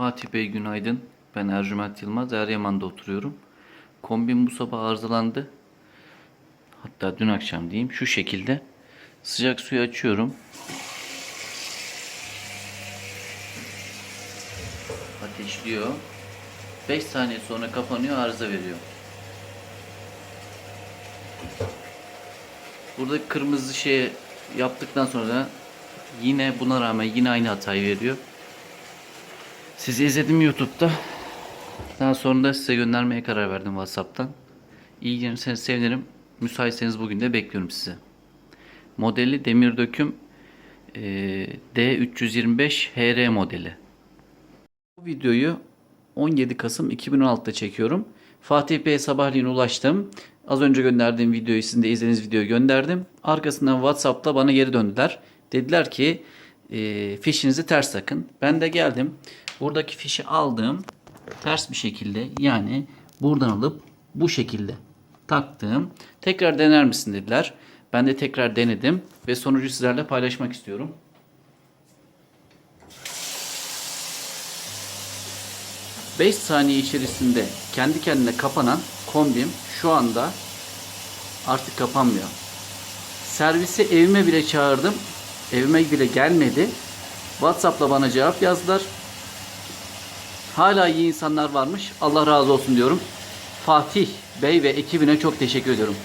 Fatih Bey günaydın. Ben Ercüment Yılmaz. Eryaman'da oturuyorum. Kombin bu sabah arızalandı. Hatta dün akşam diyeyim. Şu şekilde. Sıcak suyu açıyorum. Ateşliyor. 5 saniye sonra kapanıyor arıza veriyor. Burada kırmızı şey yaptıktan sonra yine buna rağmen yine aynı hatayı veriyor. Sizi izledim YouTube'da. Daha sonra da size göndermeye karar verdim WhatsApp'tan. İlgilenirseniz sevinirim. Müsaitseniz bugün de bekliyorum sizi. Modeli demir döküm e, D325 HR modeli. Bu videoyu 17 Kasım 2016'da çekiyorum. Fatih Bey'e sabahleyin ulaştım. Az önce gönderdiğim videoyu sizin de izlediğiniz videoyu gönderdim. Arkasından WhatsApp'ta bana geri döndüler. Dediler ki e, fişinizi ters takın. Ben de geldim. Buradaki fişi aldım. Ters bir şekilde yani buradan alıp bu şekilde taktım. Tekrar dener misin dediler. Ben de tekrar denedim ve sonucu sizlerle paylaşmak istiyorum. Beş saniye içerisinde kendi kendine kapanan kombim şu anda artık kapanmıyor. Servisi evime bile çağırdım. Evime bile gelmedi. WhatsApp'la bana cevap yazdılar. Hala iyi insanlar varmış. Allah razı olsun diyorum. Fatih Bey ve ekibine çok teşekkür ediyorum.